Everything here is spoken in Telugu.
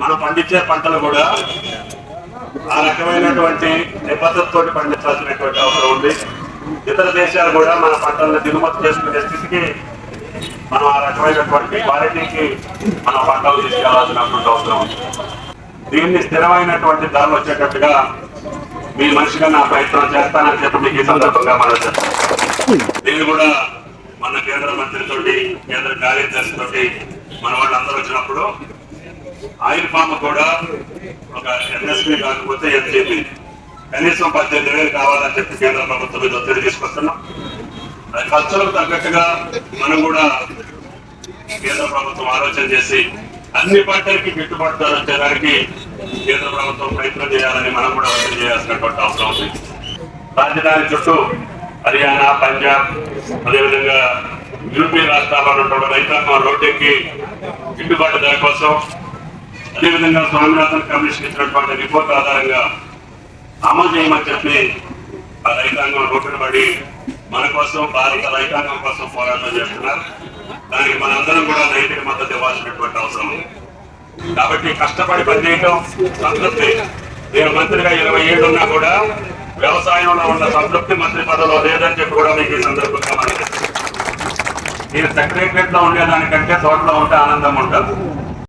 మనం పండించే పంటలు కూడా ఆ రకమైనటువంటి నిబద్ధతతో పండించాల్సినటువంటి అవసరం ఉంది. ఇతర దేశాలు కూడా మన పంటలను దిగుమతి చేసుకునే స్థితికి మనం ఆ రకమైనటువంటి క్వాలిటీకి మన పంటలు తీసుకెళ్ళాల్సినటువంటి అవసరం ఉంది. దీన్ని స్థిరమైనటువంటి ధరలు వచ్చేటట్టుగా మీ మనిషిగా నా ప్రయత్నం చేస్తానని చెప్పి మీకు ఈ సందర్భంగా మనం చెప్తాను నేను కూడా మన కేంద్ర మంత్రితోటి కేంద్ర కార్యదర్శితోటి మన వాళ్ళందరూ వచ్చినప్పుడు ఆయిల్ ఫామ్ కూడా ఒక ఎంఎస్పీ కాకపోతే ఎంజేపీ కనీసం పద్దెనిమిది వేలు కావాలని చెప్పి కేంద్ర ప్రభుత్వం మీద ఒత్తిడి తీసుకొస్తున్నాం. అది ఖర్చులకు తగ్గట్టుగా మనం కూడా కేంద్ర ప్రభుత్వం ఆలోచన చేసి అన్ని పంటలకి గిట్టుబాటు ధర వచ్చేదానికి కేంద్ర ప్రభుత్వం ప్రయత్నం చేయాలని మనం కూడా ఒత్తిడి చేయాల్సినటువంటి అవసరం ఉంది. రాజధాని చుట్టూ హర్యానా పంజాబ్ అదేవిధంగా యూపీ రాష్ట్రాల్లో ఉన్నటువంటి రైతాంగం రోడ్డెక్కి గిట్టుబాటు ధర కోసం అదేవిధంగా స్వామినాథన్ కమిషన్ ఇచ్చినటువంటి రిపోర్ట్ ఆధారంగా అమలు చేయమని చెప్పి ఆ రైతాంగం రోడ్డున పడి మన కోసం భారత రైతాంగం కోసం పోరాటం చేస్తున్నారు. దానికి మనందరం కూడా నైతిక మద్దతు ఇవ్వాల్సినటువంటి అవసరం కాబట్టి కష్టపడి పనిచేయటం సంతృప్తి. నేను మంత్రిగా ఇరవై ఏడు ఉన్నా కూడా వ్యవసాయంలో ఉన్న సంతృప్తి మంత్రి పదవిలో లేదని చెప్పి కూడా మీకు ఈ సందర్భంగా మనకి నేను సెక్రటరియట్లో ఉండేదానికంటే తోటలో ఉంటే ఆనందం ఉంటుంది.